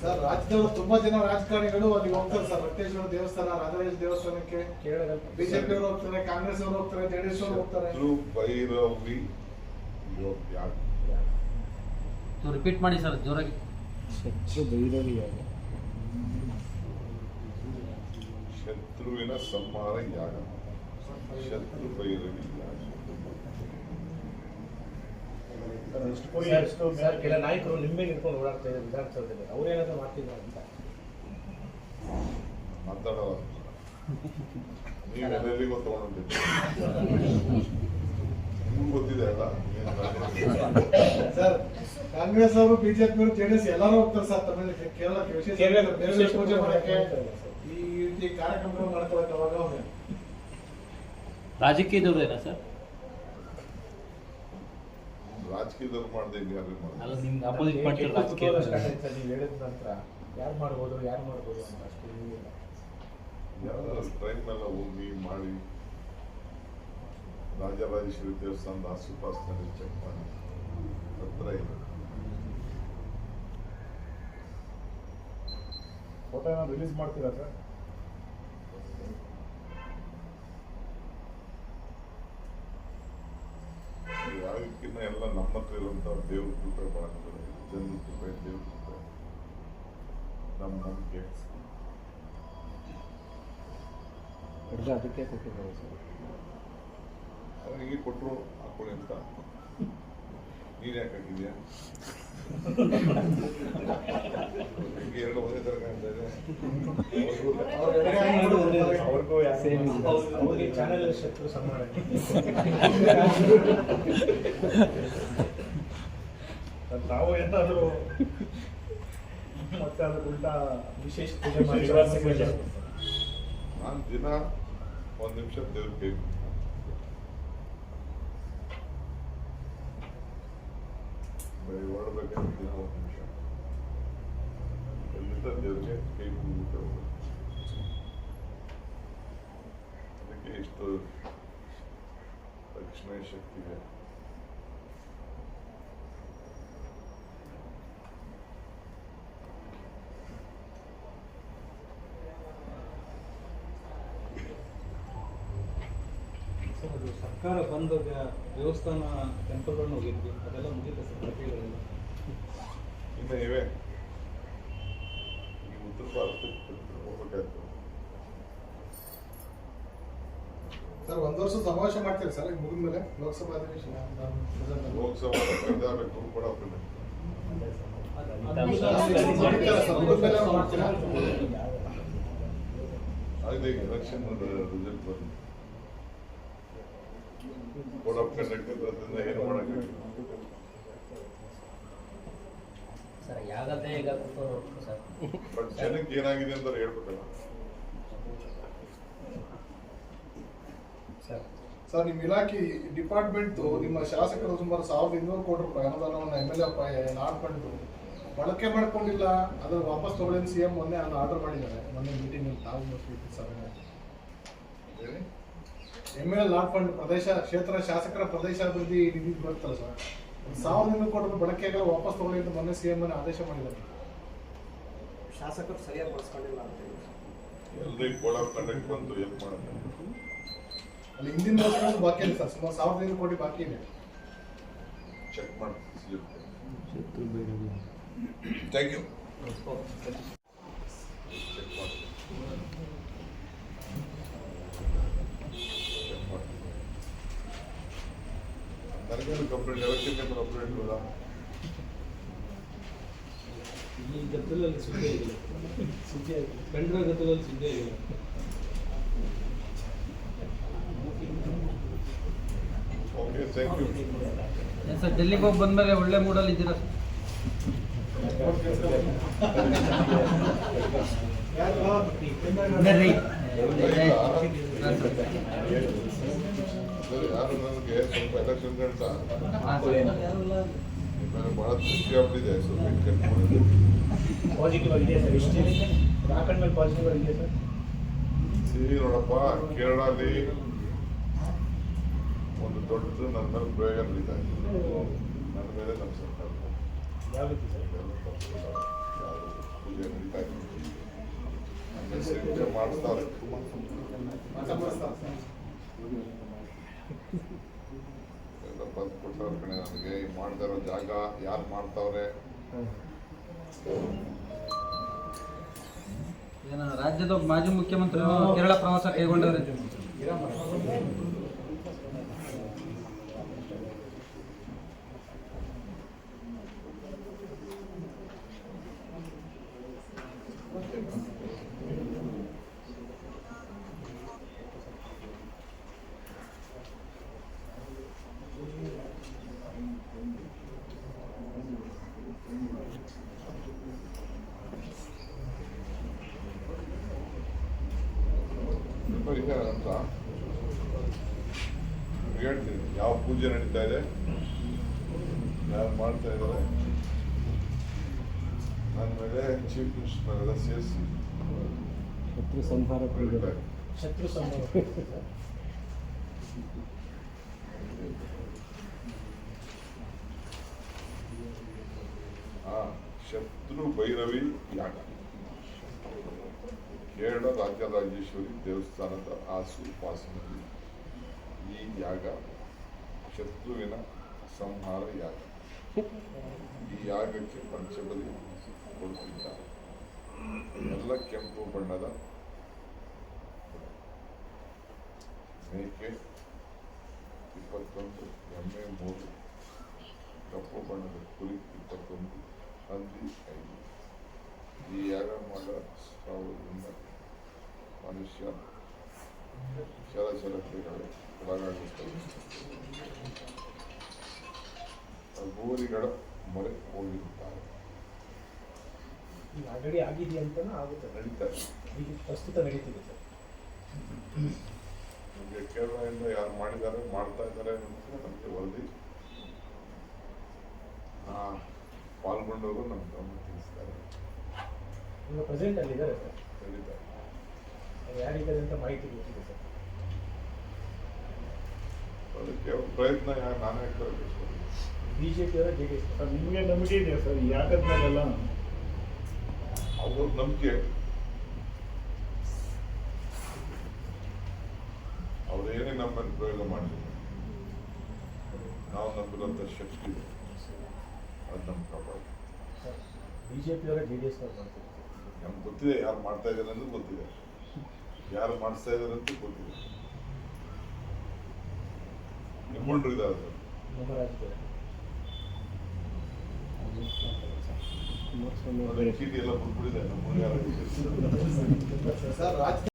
Sir ರಾಜ್ಯದವರು ತುಂಬಾ ಜನ ರಾಜಕಾರಣಿಗಳು ಅಲ್ಲಿಗೆ ಹೋಗ್ತಾರೆ ಸರ್. ರಕ್ತೇಶ್ವರ ದೇವಸ್ಥಾನ ರಾಜರಾಜ ದೇವಸ್ಥಾನಕ್ಕೆ. ಬಿಜೆಪಿ ಅವರು ಹೋಗ್ತಾರೆ ಕಾಂಗ್ರೆಸ್ ಅವರು ಹೋಗ್ತಾರೆ ಜೆಡಿಎಸ್ ಅವರು ಹೋಗ್ತಾರೆ ಭೈರವಿ ರಿಪೀಟ್ ಮಾಡಿ ಸರ್ ಜೋರಾಗಿ. ಶತ್ರು ಭೈರವಿಯಾಗ ಶತ್ರುವಿನ ಸಂಹಾರ ಯಾಗ? ಶತ್ರು ಭೈರವಿ ಯಾಗ ಎಷ್ಟು ಕೋಟಿ ಎಷ್ಟು ಸರ್ ಕೆಲ ನಾಯಕರು ನಿಂಬೆ ನಿಂತ್ಕೊಂಡು ಓಡಾಡ್ತಾ ಇದ್ದಾರೆ ವಿಧಾನಸೌಧದಲ್ಲಿ. ಅವ್ರೇನಾದ್ರು ಮಾಡ್ತಿದ್ದಾರೆ ಅಂತ? ಮಾತಾಡೋ ನೀವೆಲ್ಲರಿಗೂ ತಗೊಂಡಿದ್ದೀರಿ ನಿಮ್ಗೂ ಗೊತ್ತಿದೆ ಅಲ್ಲ. ಸರ್ ಕಾಂಗ್ರೆಸ್ ಅವರು ಬಿಜೆಪಿ ಅವರು ಜೆಡಿಎಸ್ ಎಲ್ಲರೂ ಹೋಗ್ತಾರೆ ಸರ್ ತಮಿಳು ಕೇರಳ ವಿಶೇಷ ಪೂಜೆ ಮಾಡಕ್ಕೆ ಸರ್. ಈ ರೀತಿ ಕಾರ್ಯಕ್ರಮಗಳು ಮಾಡ್ಕೊಳಕ್ಕೆ ಅವಾಗ ರಾಜಕೀಯದವ್ರು ಏನ ಸರ್? ರಾಜಕೀಯದವ್ರು ಮಾಡ್ದೆ ಯಾರು ಅಲ್ಲ ಮಾಡ್ದೆ ನಿಮ್ಗೆ ಅಪೋಸಿಟ್ ಪಾರ್ಟಿ ಕೆಟ್ಟ ರಾಜಕೀಯ ಕುತೂಹಲ start ಆಯ್ತು ಸರ್? ನೀವು ಹೇಳಿದ ನಂತರ ಯಾರು ಮಾಡ್ಬೋದು ಯಾರು ಮಾಡ್ಬೋದು ಅಂತ ಅಷ್ಟೇ. ಯಾರು ಟ್ರೈನ್ ಮೇಲೆ ಹೋಗಿ ಮಾಡಿ ರಾಜರಾಜೇಶ್ವರಿ ದೇವಸ್ಥಾನದ ಆಸುಪಾಸಿನಲ್ಲಿ ಚೆಕ್ ಮಾಡಿ ಹತ್ರ ಇದೆ ಫೋಟೋ ಏನಾದ್ರು ರಿಲೀಸ್ ಮಾಡ್ತೀರಾ ಸರ್ ಯಾವಕ್ಕಿನ್ನ ಎಲ್ಲ ನಮ್ಮ ಹತ್ರ ದೇವ್ರ ಕೃಪೆ ಮಾಡ್ತಾರೆ ಜನರ ಕೃಪೆ ದೇವ್ರ ಕೃಪೆ ನಮ್ಮ ನಂಬಿಕೆ ಅದಕ್ಕೆ ಕೊಟ್ಟಿದ್ದಾರೆ ಸರ್. ಅವನಿಗೆ ಕೊಟ್ಟರು ಹಾಕೊಳ್ಳಿ ಅಂತ. ನೀರು ಯಾಕೆ ಹಾಕಿದ್ಯಾ? ಹಿಂಗೆ ಎರಡು ಒಂದೇ ತರ ಕಾಣ್ತಾ ಇದೆ. ಅವ್ರಿಗೂ ಅವ್ರಿಗೆ- ಅವ್ರಿಗೆ ಚಾನೆಲ್ ಶತ್ರು ನಾವು ಏನಾದ್ರು ಮತ್ತೆ ಅದಕ್ಕೆ ಉಲ್ಟಾ ವಿಶೇಷ ಪೂಜೆ. ಮಾಡಿ ನಾನು ದಿನ ಒಂದ್ ನಿಮಿಷ ದೇವ್ರ ಕೈ ಬರೀ ಹೊರಡ್ಬೇಕಂದ್ರೆ ದಿನ ಒಂದ್ ನಿಮಿಷ. ಎಲ್ಲಿಂದ ದೇವ್ರಿಗೆ ಕೈ ಮುಗಿಬಿಟ್ಟು. ಅದಕ್ಕೆ ಇಷ್ಟು ರಕ್ಷಣೆ ಶಕ್ತಿ ಇದೆ ಸರ್ ಅದು ಸರ್ಕಾರ ಬಂದ ದೇವಸ್ಥಾನ ಟೆಂಪಲ್ಗಳನ್ನ ಹೋಗಿದ್ವಿ. ಅದೆಲ್ಲ ಮುಗಿತು ಸರ್ ಪ್ರಕ್ರಿಯೆಗಳೆಲ್ಲ. ಇನ್ನು ಇವೆ ಈ ಉತ್ತರ ಭಾರತಕ್ಕೆ ಹೋಗ್ಬೇಕಾಯ್ತು. ಸರ್ ಒಂದ್ ವರ್ಷ ಸಮಾವೇಶ ಮಾಡ್ತೀರಿ ಸರ್? ಈಗ ಮುಗಿದ್ಮೇಲೆ ಲೋಕಸಭಾ ಅಧಿವೇಶನ? ಲೋಕಸಭಾ ಕೈದಾಬೇಕು ಕೂಡ ಆಗಿದೆ ಎಲೆಕ್ಷನ್ ರಿಸಲ್ಟ್ ಬಂದು ಕೋಡ್ ಆಫ್ ಕಂಡಕ್ಟ್ ಇರೋದ್ರಿಂದ ಏನು ಮಾಡಕ್ಕೆ ಸರ್? ಯಾಗದೇ ಈಗ ಸರ್ ಬಟ್ ಜನಕ್ಕೆ ಏನಾಗಿದೆ ಅಂತ ಹೇಳ್ಬೇಕಲ್ಲ. ಸರ್. ಸರ್ ನಿಮ್ಮ ಇಲಾಖೆ ಡಿಪಾರ್ಟ್ಮೆಂಟ್ ನಿಮ್ಮ ಶಾಸಕರು ಸುಮಾರು ಸಾವಿರದ ಇನ್ನೂರು ಕೋಟಿ ರೂಪಾಯಿ ಅನುದಾನವನ್ನು ಎಂ ಎಲ್ ಎ ನಾಡ್ಕೊಂಡು ಬಳಕೆ ಮಾಡ್ಕೊಂಡಿಲ್ಲ ಅದನ್ನ ವಾಪಸ್ ತಗೊಳ್ಳಿ ಸಿ ಎಂ ಮೊನ್ನೆ ಅದನ್ನು ಆರ್ಡರ್ ಮಾಡಿದ್ದಾರೆ. ಮೊನ್ನೆ ಮೀಟಿಂಗ್ ತಾವು ಸಭೆ ಹೇಳಿ ಎಂ ಎಲ್ ಲಾಟ್ ಫಂಡ್ ಪ್ರದೇಶ ಕ್ಷೇತ್ರ ಶಾಸಕರ ಪ್ರದೇಶಾಭಿವೃದ್ಧಿ ನಿಧಿ ಬರುತ್ತಲ್ಲ ಸರ್ ಒಂದು ಸಾವಿರದ ಇನ್ನೂರು ಕೋಟಿ ರೂಪಾಯಿ ಬಳಕೆಗೆ ವಾಪಸ್ ತಗೊಳ್ಳಿ ಅಂತ ಮೊನ್ನೆ ಸಿ ಎಂ ಆದೇಶ ಮಾಡಿದ್ದಾರೆ. ಶಾಸಕರು ಸರಿಯಾಗಿ ಬಳಸ್ಕೊಂಡಿಲ್ಲ ಅಂತ ಹೇಳಿ ಕಂಡಕ್ಟ್ ಬಂತು ಹೆಲ್ಪ್ ಮಾಡುತ್ತೆ ಅಲ್ಲಿ ಹಿಂದಿನ ವರ್ಷಗಳು ಬಾಕಿ ಇದೆ ಸರ್ ಸುಮಾರು ಸಾವಿರದ ಐನೂರು ಕೋಟಿ ಬಾಕಿ ಇದೆ. Check Bhairavi thank you check ಮಾಡಿ ಚೆಕ್ ಮಾಡಿ ನನಗೇನು ಕಂಪ್ಲೇಂಟ್ ಎಲೆಕ್ಷನ್ ಕಂಪ್ಲೇಂಟ್ ಇಲ್ಲ ಈ ಗದ್ದಲಲ್ಲಿ ಸುದ್ದಿ ಆಗಿಲ್ಲ. ಸುದ್ದಿ ಆಗಿಲ್ಲ ಕಂಡ್ರ ಗದ್ದಲಲ್ಲಿ ಸುದ್ದಿ ಆಗಿಲ್ಲ. ಓಕೆ ಥ್ಯಾಂಕ್ ಯು ಸರ್ ಡೆಲ್ಲಿಗೆ ಹೋಗಿ ಬಂದ್ಮೇಲೆ ಒಳ್ಳೆ ಮೂಡಲ್ಲಿ ಇದ್ದೀರಾ? ಸರ್. ಸರಿ ಯಾರು ನನಗೆ ಸ್ವಲ್ಪ ಎಲೆಕ್ಷನ್ ಗಂಟ ಮೇಲೆ ಬಹಳ ತೃಪ್ತಿ ಆಗ್ಬಿಟ್ಟಿದೆ ಸ್ವಲ್ಪ ಪಾಸಿಟಿವ್ ಆಗಿದೆ ಸರ್ ಹಾಕೊಂಡ್ಮೇಲೆ ಪಾಸಿಟಿವ್ ಆಗಿದೆ ಸರ್ ಸಿಹಿ ನೋಡಪ್ಪ ಒಂದು ದೊಡ್ಡ ನನ್ನ ಮೇಲೆ ಪ್ರಯೋಗ ನಡೀತಾ ಇದೆ ನನ್ನ ಮೇಲೆ ನಮ್ಮ ಸರ್ಕಾರ ಪೂಜೆ ನಡೀತಾ ಇದೆ. ಆಮೇಲೆ ಸೇವೆ ಮಾಡಿಸ್ತಾರೆ ಮಾತಾ ಮಾಡಿಸ್ತಾರೆ ಸರ್. ಎಲ್ಲ ಬಂದು ಕೊಟ್ಟವ್ರ ಕಡೆ ನನಗೆ ಈ ಮಾಡ್ತಾ ಇರೋ ಜಾಗ ಯಾರು ಮಾಡ್ತಾವ್ರೆ? ಏನ, ರಾಜ್ಯದ ಮಾಜಿ ಮುಖ್ಯಮಂತ್ರಿ ಕೇರಳ ಪ್ರವಾಸ ಕೈಗೊಂಡವ್ರೆ. ಇದೆ ಅಂತ ಹೇಳ್ತೀನಿ. ಯಾವ ಪೂಜೆ ನಡೀತಾ ಇದೆ? ಯಾರು ಮಾಡ್ತಾ ಇದ್ದಾರೆ? ನನ್ನ ಮೇಲೆ ಚೀಫ್ ಮಿನಿಸ್ಟರ್ನೆಲ್ಲ ಸೇರಿಸಿ. ಶತ್ರು ಸಂಹಾರ ಪೂಜೆ. ಶತ್ರು ಸಂಹಾರ ಆ ಶತ್ರು ಭೈರವಿ ಯಾಗ. ಕೇರಳ ರಾಜರಾಜೇಶ್ವರಿ ದೇವಸ್ಥಾನದ ಆಸು ಪಾಸಿನಲ್ಲಿ ಈ ಯಾಗ ಶತ್ರುವಿನ ಸಂಹಾರ ಯಾಗ. ಈ ಯಾಗಕ್ಕೆ ಪಂಚಬಲಿ ಕೊಡುತ್ತಿದ್ದಾರೆ ಎಲ್ಲ ಕೆಂಪು ಬಣ್ಣದ ಮೇಕೆ, ಇಪ್ಪತ್ತೊಂದು ಎಮ್ಮೆ, ಮೂರು ಕಪ್ಪು ಬಣ್ಣದ ಕುರಿ, ಇಪ್ಪತ್ತೊಂದು ಹಂದಿ, ಐದು. ಈ ಯಾಗ ಮಾಡ ಸಾವಿರದಿಂದ ಮನುಷ್ಯ ಚಲಚಲತೆಗಳು ಒಳಗಾಗುತ್ತವೆ ಭೂರಿಗಳು ಮೊರೆ ಹೋಗಿರುತ್ತಾರೆ ಈಗ ಆಲ್ರೆಡಿ ಆಗಿದೆ ಅಂತಲೂ ಆಗುತ್ತೆ. ನಡೀತಾರೆ ಈಗ ಪ್ರಸ್ತುತ ನಡೀತಿದೆ ಸರ್. ನಮಗೆ ಕೇರಳದಿಂದ ಯಾರು ಮಾಡಿದ್ದಾರೆ ಮಾಡ್ತಾ ಇದ್ದಾರೆ ಅಂತ ನಮಗೆ ವರದಿ. ಪಾಲ್ಗೊಂಡವರು ನಮ್ಮ ಗಮನ ತಿಳಿಸ್ತಾರೆ ಪ್ರೆಸೆಂಟ್ ಅಲ್ಲಿ ಇದ್ದಾರೆ ಸರ್. ನಡೀತಾರೆ ಯಾರಿದ್ದಾರೆ ಅಂತ ಮಾಹಿತಿ ಗೊತ್ತಿದೆ ಸರ್. ಅದಕ್ಕೆ ಅವ್ರ ಪ್ರಯತ್ನ ಯಾ- ನಾನೇ ಬರಬೇಕು ಬಿ ಜೆ ಪಿಯವರ ಡಿ ಎಸ್ ಸರ್ ನಿಮಗೆ ನಂಬಿಕೆ ಇದೆಯಾ ಸರ್ ಈ ಯಾಗದ ಮೇಲೆಲ್ಲ ಅವ್ರ ನಂಬಿಕೆ. ಅವ್ರು ಏನೇ ನಮ್ಮನ್ನು ಪ್ರಯೋಗ ಮಾಡಿದ್ರು ನಾವು ನಂಬಿರೋಂಥ ಶಕ್ತಿ. ಇದೆ ಅದು ನಮ್ಮ ಕಾಪಾಡಿ. Sir B J D S ನಮ್ಗೆ ಗೊತ್ತಿದೆ ಯಾರು ಮಾಡ್ತಾ ಇದ್ದಾರೆ ಅಂತ ಗೊತ್ತಿದೆ. ಯಾರು ಮಾಡಿಸ್ತಾ ಇದ್ದಾರೆ ಅಂತ ಗೊತ್ತಿಲ್ಲ. ನಿಮ್ಮಂಡ್ರು ಇದ್ದಾರೆ ಚೀಟಿ ಎಲ್ಲ ಬಿಟ್ಬಿಟ್ಟಿದೆ ನಮ್ಮ ಯಾರು ಸರ್ ರಾಜ